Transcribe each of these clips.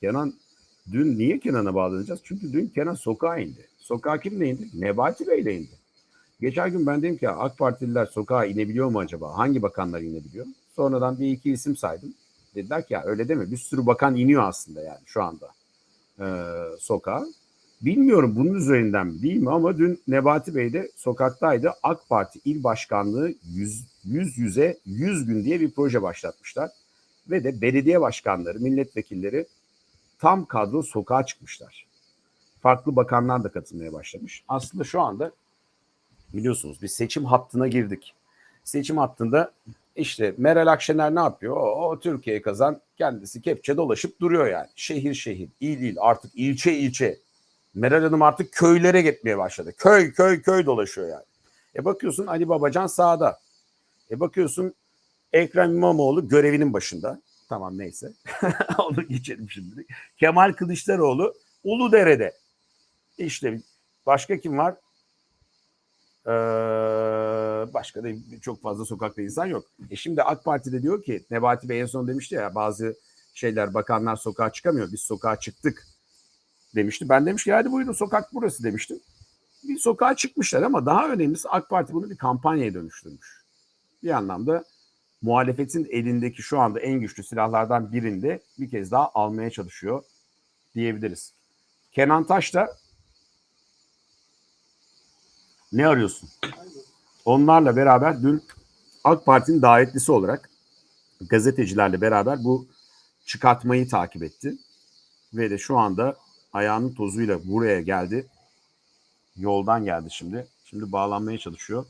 Kenan dün niye Kenan'a bağlanacağız? Çünkü dün Kenan sokağa indi. Sokağa kimle indi? Nebati Bey'le indi. Geçen gün ben dedim ki AK Partililer sokağa inebiliyor mu acaba? Hangi bakanlar inebiliyor? Sonradan bir iki isim saydım. Dediler ki ya öyle deme bir sürü bakan iniyor aslında yani şu anda e, sokağa. Bilmiyorum bunun üzerinden mi değil mi ama dün Nebati Bey de sokaktaydı. AK Parti il başkanlığı yüz, yüz yüze 100 gün diye bir proje başlatmışlar. Ve de belediye başkanları, milletvekilleri tam kadro sokağa çıkmışlar. Farklı bakanlar da katılmaya başlamış. Aslında şu anda biliyorsunuz bir seçim hattına girdik. Seçim hattında işte Meral Akşener ne yapıyor? O, o Türkiye kazan kendisi kepçe dolaşıp duruyor yani. Şehir şehir, il il artık ilçe ilçe. Meral Hanım artık köylere gitmeye başladı. Köy köy köy dolaşıyor yani. E bakıyorsun Ali Babacan sağda. E bakıyorsun Ekrem İmamoğlu görevinin başında. Tamam neyse. Onu geçelim şimdi. Kemal Kılıçdaroğlu Uludere'de. İşte başka kim var? Ee, başka da çok fazla sokakta insan yok. E şimdi AK Parti'de diyor ki Nebati Bey en son demişti ya bazı şeyler bakanlar sokağa çıkamıyor. Biz sokağa çıktık demişti. Ben demiş ki hadi buyurun sokak burası demiştim. Bir sokağa çıkmışlar ama daha önemlisi AK Parti bunu bir kampanyaya dönüştürmüş. Bir anlamda muhalefetin elindeki şu anda en güçlü silahlardan birinde bir kez daha almaya çalışıyor diyebiliriz. Kenan Taş da ne arıyorsun? Onlarla beraber dün AK Parti'nin davetlisi olarak gazetecilerle beraber bu çıkartmayı takip etti. Ve de şu anda ayağının tozuyla buraya geldi. Yoldan geldi şimdi. Şimdi bağlanmaya çalışıyor.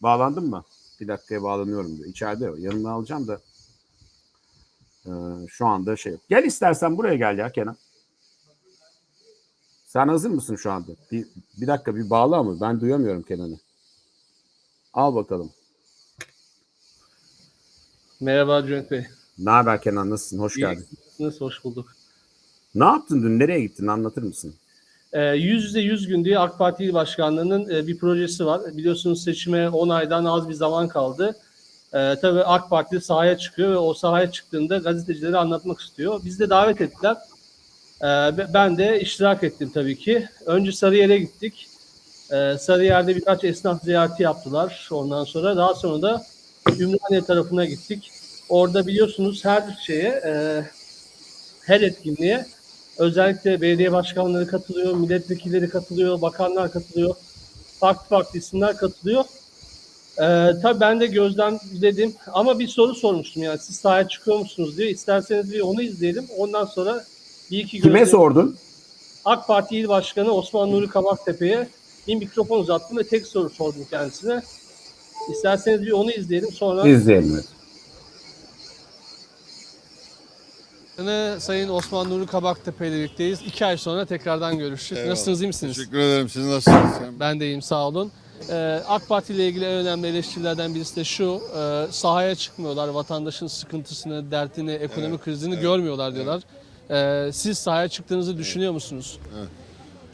Bağlandın mı? Bir dakikaya bağlanıyorum diyor. İçeride o. Yanına alacağım da ee, şu anda şey yok. Gel istersen buraya gel ya Kenan. Sen hazır mısın şu anda? Bir, bir dakika bir bağla ama ben duyamıyorum Kenan'ı. Al bakalım. Merhaba Cüneyt Bey. Ne haber Kenan? Nasılsın? Hoş İyi. geldin. Nasıl hoş bulduk. Ne yaptın dün? Nereye gittin? Anlatır mısın? Ee, yüz yüze 100 gün diye AK Parti Başkanlığı'nın e, bir projesi var. Biliyorsunuz seçime 10 aydan az bir zaman kaldı. Ee, tabii AK Parti sahaya çıkıyor ve o sahaya çıktığında gazetecilere anlatmak istiyor. Biz de davet ettiler. Be- ben de iştirak ettim tabii ki. Önce Sarıyer'e gittik. Sarıyer'de birkaç esnaf ziyareti yaptılar. Ondan sonra daha sonra da Ümraniye tarafına gittik. Orada biliyorsunuz her şeye e, her etkinliğe özellikle belediye başkanları katılıyor, milletvekilleri katılıyor, bakanlar katılıyor, farklı farklı isimler katılıyor. Ee, tabii ben de gözlemledim ama bir soru sormuştum yani siz sahaya çıkıyor musunuz diye. İsterseniz bir onu izleyelim. Ondan sonra bir iki Kime gözlem- sordun? AK Parti İl Başkanı Osman Nuri Kabaktepe'ye bir mikrofon uzattım ve tek soru sordum kendisine. İsterseniz bir onu izleyelim sonra İzleyelim. Başkanı Sayın Osman Nuri Kabaktepe ile birlikteyiz. İki ay sonra tekrardan görüştük. Eyvallah. Nasılsınız, iyi misiniz? Teşekkür ederim. Siz nasılsınız? Sen- Ben de iyiyim, sağ olun. Ee, AK Parti ile ilgili en önemli eleştirilerden birisi de şu, e, sahaya çıkmıyorlar, vatandaşın sıkıntısını, dertini, ekonomik krizini görmüyorlar diyorlar. Ee, siz sahaya çıktığınızı düşünüyor musunuz?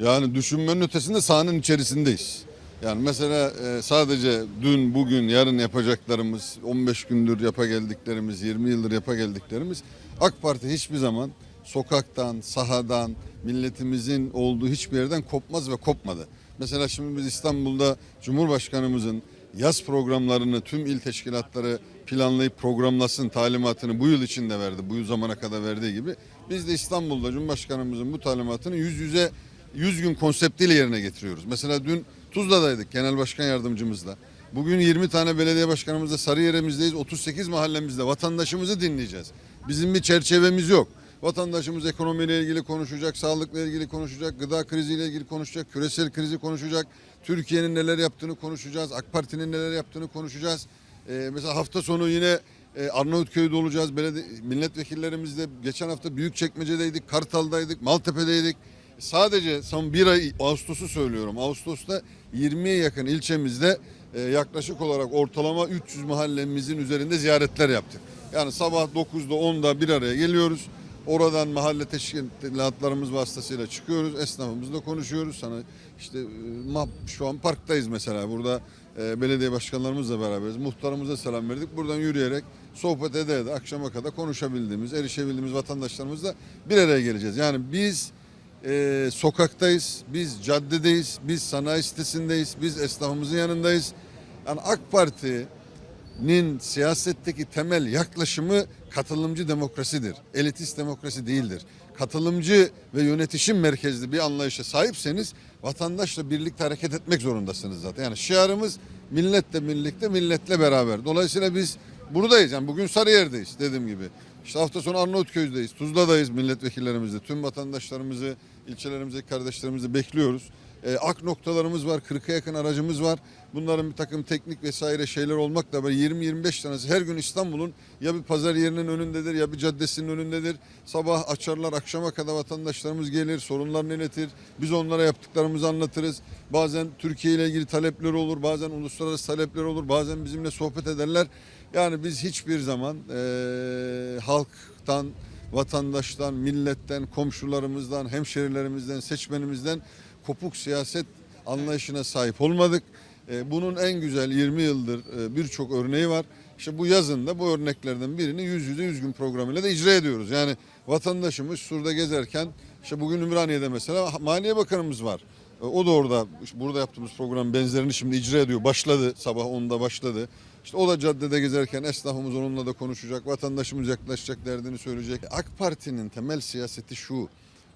Yani düşünmenin ötesinde sahanın içerisindeyiz. Yani mesela e, sadece dün, bugün, yarın yapacaklarımız, 15 gündür yapa geldiklerimiz, 20 yıldır yapa geldiklerimiz AK Parti hiçbir zaman sokaktan, sahadan, milletimizin olduğu hiçbir yerden kopmaz ve kopmadı. Mesela şimdi biz İstanbul'da Cumhurbaşkanımızın yaz programlarını tüm il teşkilatları planlayıp programlasın talimatını bu yıl içinde verdi. Bu yıl zamana kadar verdiği gibi. Biz de İstanbul'da Cumhurbaşkanımızın bu talimatını yüz yüze 100 gün konseptiyle yerine getiriyoruz. Mesela dün Tuzla'daydık genel başkan yardımcımızla. Bugün 20 tane belediye başkanımızla Sarıyer'imizdeyiz. 38 mahallemizde vatandaşımızı dinleyeceğiz. Bizim bir çerçevemiz yok. Vatandaşımız ekonomiyle ilgili konuşacak, sağlıkla ilgili konuşacak, gıda kriziyle ilgili konuşacak, küresel krizi konuşacak. Türkiye'nin neler yaptığını konuşacağız, AK Parti'nin neler yaptığını konuşacağız. Ee, mesela hafta sonu yine e, Arnavutköy'de olacağız. Belediye, milletvekillerimizle geçen hafta Büyükçekmece'deydik, Kartal'daydık, Maltepe'deydik. Sadece son bir ay Ağustos'u söylüyorum. Ağustos'ta 20'ye yakın ilçemizde e, yaklaşık olarak ortalama 300 mahallemizin üzerinde ziyaretler yaptık. Yani sabah 9'da 10'da bir araya geliyoruz. Oradan mahalle teşkilatlarımız vasıtasıyla çıkıyoruz. Esnafımızla konuşuyoruz. Sana işte e, şu an parktayız mesela. Burada e, belediye başkanlarımızla beraberiz. Muhtarımıza selam verdik. Buradan yürüyerek sohbet ede ede akşama kadar konuşabildiğimiz, erişebildiğimiz vatandaşlarımızla bir araya geleceğiz. Yani biz e, sokaktayız, biz caddedeyiz, biz sanayi sitesindeyiz, biz esnafımızın yanındayız. Yani AK Parti'nin siyasetteki temel yaklaşımı katılımcı demokrasidir. Elitist demokrasi değildir. Katılımcı ve yönetişim merkezli bir anlayışa sahipseniz vatandaşla birlikte hareket etmek zorundasınız zaten. Yani şiarımız milletle birlikte, milletle beraber. Dolayısıyla biz buradayız. Yani bugün Sarıyer'deyiz dediğim gibi. İşte hafta sonu Arnavutköy'deyiz, Tuzla'dayız milletvekillerimizle. Tüm vatandaşlarımızı, ilçelerimizdeki kardeşlerimizi bekliyoruz. Ee, ak noktalarımız var, 40'a yakın aracımız var. Bunların bir takım teknik vesaire şeyler olmakla böyle 20-25 tanesi her gün İstanbul'un ya bir pazar yerinin önündedir ya bir caddesinin önündedir. Sabah açarlar, akşama kadar vatandaşlarımız gelir, sorunlarını iletir. Biz onlara yaptıklarımızı anlatırız. Bazen Türkiye ile ilgili talepler olur, bazen uluslararası talepler olur, bazen bizimle sohbet ederler. Yani biz hiçbir zaman eee, halktan, vatandaştan, milletten, komşularımızdan, hemşerilerimizden, seçmenimizden kopuk siyaset anlayışına sahip olmadık. E, bunun en güzel 20 yıldır e, birçok örneği var. İşte bu yazın da bu örneklerden birini yüz yüze yüz gün programıyla da icra ediyoruz. Yani vatandaşımız Sur'da gezerken işte bugün Ümraniye'de mesela Maliye Bakanımız var. E, O da orada burada yaptığımız program benzerini şimdi icra ediyor. Başladı sabah 10'da başladı. İşte o da caddede gezerken esnafımız onunla da konuşacak. Vatandaşımız yaklaşacak derdini söyleyecek. AK Parti'nin temel siyaseti şu.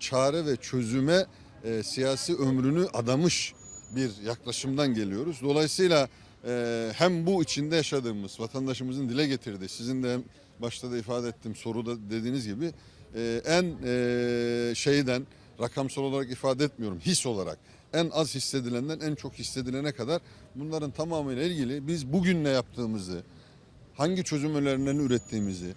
Çare ve çözüme e, siyasi ömrünü adamış bir yaklaşımdan geliyoruz. Dolayısıyla e, hem bu içinde yaşadığımız vatandaşımızın dile getirdiği, sizin de başta da ifade ettiğim soruda dediğiniz gibi e, en e, şeyden rakamsal olarak ifade etmiyorum his olarak en az hissedilenden en çok hissedilene kadar bunların tamamıyla ilgili biz bugün ne yaptığımızı, hangi çözüm önerilerini ürettiğimizi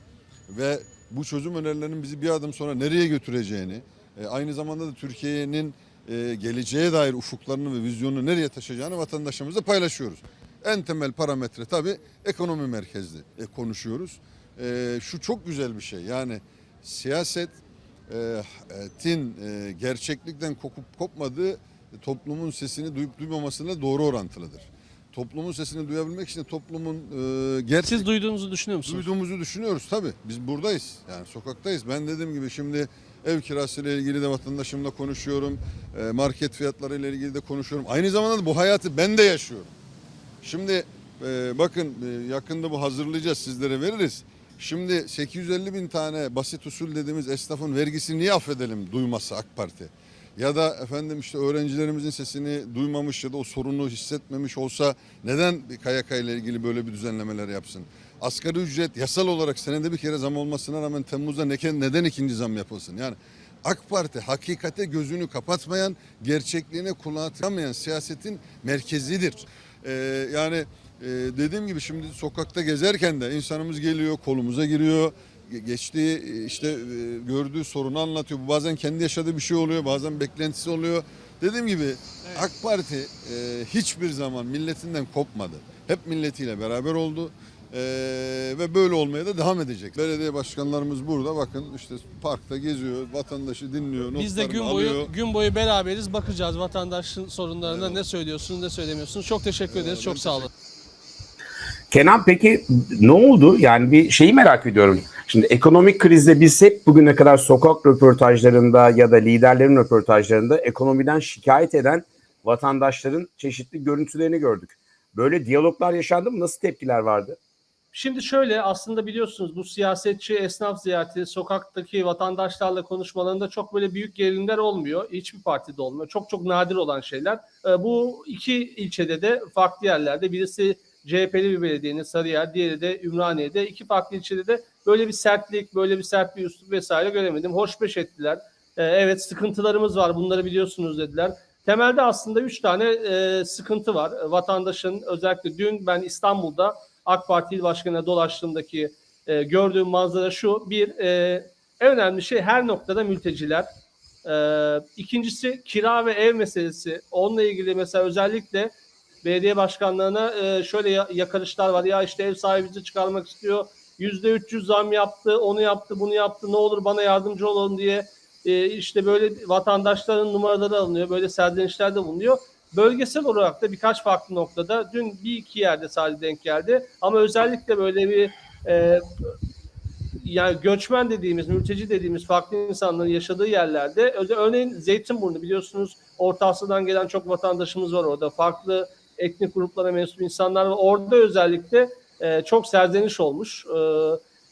ve bu çözüm önerilerinin bizi bir adım sonra nereye götüreceğini, e, aynı zamanda da Türkiye'nin e, geleceğe dair ufuklarını ve vizyonunu nereye taşıyacağını vatandaşlarımızla paylaşıyoruz. En temel parametre tabii ekonomi merkezli e, konuşuyoruz. Şu çok güzel bir şey yani siyaset tin gerçeklikten kopup kopmadığı toplumun sesini duyup duymamasıyla doğru orantılıdır. Toplumun sesini duyabilmek için toplumun e, gerçek Siz duyduğunuzu düşünüyor musunuz? duyduğumuzu düşünüyoruz tabii. Biz buradayız. Yani sokaktayız. Ben dediğim gibi şimdi ev kirası ile ilgili de vatandaşımla konuşuyorum. E, Market fiyatları ile ilgili de konuşuyorum. Aynı zamanda da bu hayatı ben de yaşıyorum. Şimdi e, bakın e, yakında bu hazırlayacağız sizlere veririz. Şimdi 850 bin tane basit usul dediğimiz esnafın vergisini niye affedelim duyması AK Parti? Ya da efendim işte öğrencilerimizin sesini duymamış ya da o sorunu hissetmemiş olsa neden KYK ile ilgili böyle bir düzenlemeler yapsın? Asgari ücret yasal olarak senede bir kere zam olmasına rağmen Temmuz'da ne- neden ikinci zam yapılsın? Yani AK Parti hakikate gözünü kapatmayan, gerçekliğine kulağı tıkamayan siyasetin merkezidir. Ee, yani e, dediğim gibi şimdi sokakta gezerken de insanımız geliyor, kolumuza giriyor. Ge- Geçtiği e, işte e, gördüğü sorunu anlatıyor. Bu bazen kendi yaşadığı bir şey oluyor, bazen beklentisi oluyor. Dediğim gibi AK Parti e, hiçbir zaman milletinden kopmadı. Hep milletiyle beraber oldu. E, ve böyle olmaya da devam edecek. Belediye başkanlarımız burada bakın işte parkta geziyor, vatandaşı dinliyor, Biz de gün boyu alıyor. gün boyu beraberiz bakacağız vatandaşın sorunlarına ne söylüyorsunuz ne söylemiyorsunuz. Çok teşekkür ederiz. Çok sağ olun. Kenan peki ne oldu? Yani bir şeyi merak ediyorum. Şimdi ekonomik krizde biz hep bugüne kadar sokak röportajlarında ya da liderlerin röportajlarında ekonomiden şikayet eden vatandaşların çeşitli görüntülerini gördük. Böyle diyaloglar yaşandı mı? Nasıl tepkiler vardı? Şimdi şöyle aslında biliyorsunuz bu siyasetçi esnaf ziyareti sokaktaki vatandaşlarla konuşmalarında çok böyle büyük gerilimler olmuyor. Hiçbir partide olmuyor. Çok çok nadir olan şeyler. Ee, Bu iki ilçede de farklı yerlerde birisi CHP'li bir belediyenin Sarıyer, diğeri de Ümraniye'de. iki farklı ilçede de böyle bir sertlik, böyle bir sert bir üslup vesaire göremedim. Hoşbeş ettiler. Ee, Evet sıkıntılarımız var bunları biliyorsunuz dediler. Temelde aslında üç tane e, sıkıntı var. Vatandaşın özellikle dün ben İstanbul'da AK Parti il başkanına dolaştığımdaki e, gördüğüm manzara şu. Bir, e, en önemli şey her noktada mülteciler. E, ikincisi kira ve ev meselesi. Onunla ilgili mesela özellikle belediye başkanlarına e, şöyle ya- yakarışlar var. Ya işte ev sahibi bizi çıkarmak istiyor. Yüzde 300 zam yaptı, onu yaptı, bunu yaptı. Ne olur bana yardımcı olun diye e, işte böyle vatandaşların numaraları alınıyor. Böyle serzenişler de bulunuyor. bölgesel olarak da birkaç farklı noktada dün bir iki yerde sadece denk geldi. Ama özellikle böyle bir e, yani göçmen dediğimiz, mülteci dediğimiz farklı insanların yaşadığı yerlerde örneğin Zeytinburnu biliyorsunuz Orta Asya'dan gelen çok vatandaşımız var orada. Farklı etnik gruplara mensup insanlar var. Orada özellikle e, çok serzeniş olmuş. E,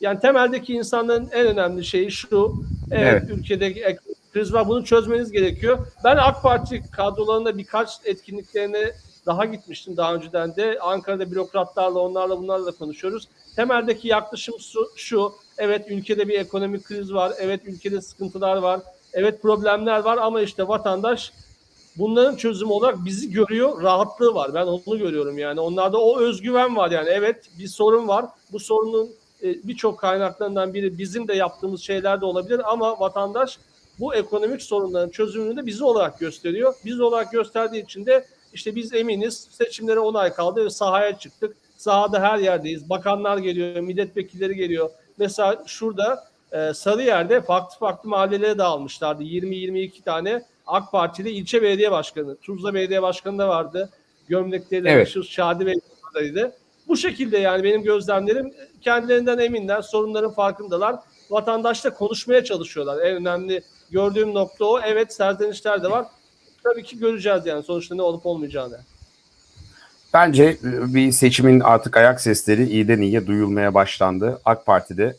yani temeldeki insanların en önemli şeyi şu. Evet, ülkedeki ek- kriz var. Bunu çözmeniz gerekiyor. Ben AK Parti kadrolarında birkaç etkinliklerine daha gitmiştim daha önceden de. Ankara'da bürokratlarla onlarla bunlarla konuşuyoruz. Temeldeki yaklaşım şu. Evet ülkede bir ekonomik kriz var. Evet ülkede sıkıntılar var. Evet problemler var ama işte vatandaş bunların çözümü olarak bizi görüyor. Rahatlığı var. Ben onu görüyorum yani. Onlarda o özgüven var yani. Evet bir sorun var. Bu sorunun e, birçok kaynaklarından biri bizim de yaptığımız şeyler de olabilir ama vatandaş bu ekonomik sorunların çözümünü de bizi olarak gösteriyor. Biz olarak gösterdiği için de işte biz eminiz seçimlere 10 ay kaldı ve sahaya çıktık. Sahada her yerdeyiz. Bakanlar geliyor, milletvekilleri geliyor. Mesela şurada e, Sarıyer'de farklı farklı mahallelere dağılmışlardı. 20-22 tane AK Partili ilçe belediye başkanı. Tuzla Belediye Başkanı da vardı. Gömlekleriyle Evet. meşhur Şadi Bey adayıydı. Bu şekilde yani benim gözlemlerim kendilerinden eminler, sorunların farkındalar. Vatandaşla konuşmaya çalışıyorlar. En önemli gördüğüm nokta o. Evet serzenişler de var. Tabii ki göreceğiz yani sonuçta ne olup olmayacağını. Bence e, bir seçimin artık ayak sesleri iyiden iyiye duyulmaya başlandı. AK Parti'de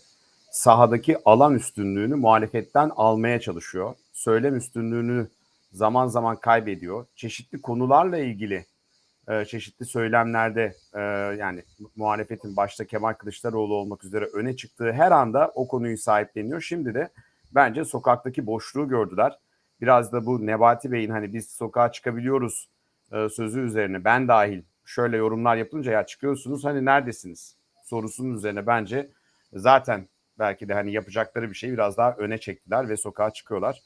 sahadaki alan üstünlüğünü muhalefetten almaya çalışıyor. Söylem üstünlüğünü zaman zaman kaybediyor. Çeşitli konularla ilgili e, çeşitli söylemlerde e, yani muhalefetin başta Kemal Kılıçdaroğlu olmak üzere öne çıktığı her anda o konuyu sahipleniyor. Şimdi de bence sokaktaki boşluğu gördüler. Biraz da bu Nebati Bey'in hani biz sokağa çıkabiliyoruz e, sözü üzerine ben dahil şöyle yorumlar yapınca ya çıkıyorsunuz hani neredesiniz sorusunun üzerine bence zaten belki de hani yapacakları bir şeyi biraz daha öne çektiler ve sokağa çıkıyorlar.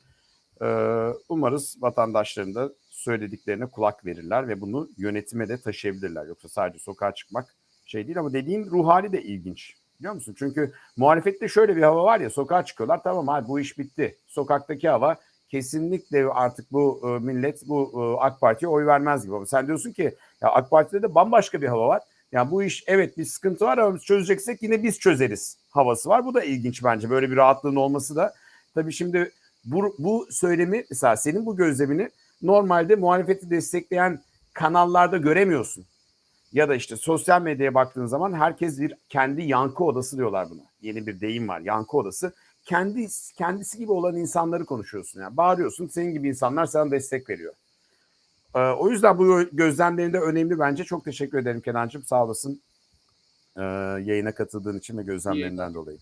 Ee, umarız vatandaşların da söylediklerine kulak verirler ve bunu yönetime de taşıyabilirler. Yoksa sadece sokağa çıkmak şey değil ama dediğin ruh hali de ilginç. Biliyor musun? Çünkü muhalefette şöyle bir hava var ya sokağa çıkıyorlar tamam abi bu iş bitti. Sokaktaki hava kesinlikle artık bu e, millet bu e, AK Parti'ye oy vermez gibi. Sen diyorsun ki ya AK Parti'de de bambaşka bir hava var. Yani bu iş evet bir sıkıntı var ama çözeceksek yine biz çözeriz havası var. Bu da ilginç bence böyle bir rahatlığın olması da. Tabii şimdi bu, bu söylemi mesela senin bu gözlemini normalde muhalefeti destekleyen kanallarda göremiyorsun. Ya da işte sosyal medyaya baktığın zaman herkes bir kendi yankı odası diyorlar buna. Yeni bir deyim var yankı odası. Kendi kendisi gibi olan insanları konuşuyorsun yani. Bağırıyorsun senin gibi insanlar sana destek veriyor. Ee, o yüzden bu gözlemlerinde önemli bence. Çok teşekkür ederim Kenancığım. Sağ olasın ee, yayına katıldığın için ve gözlemlerinden dolayı.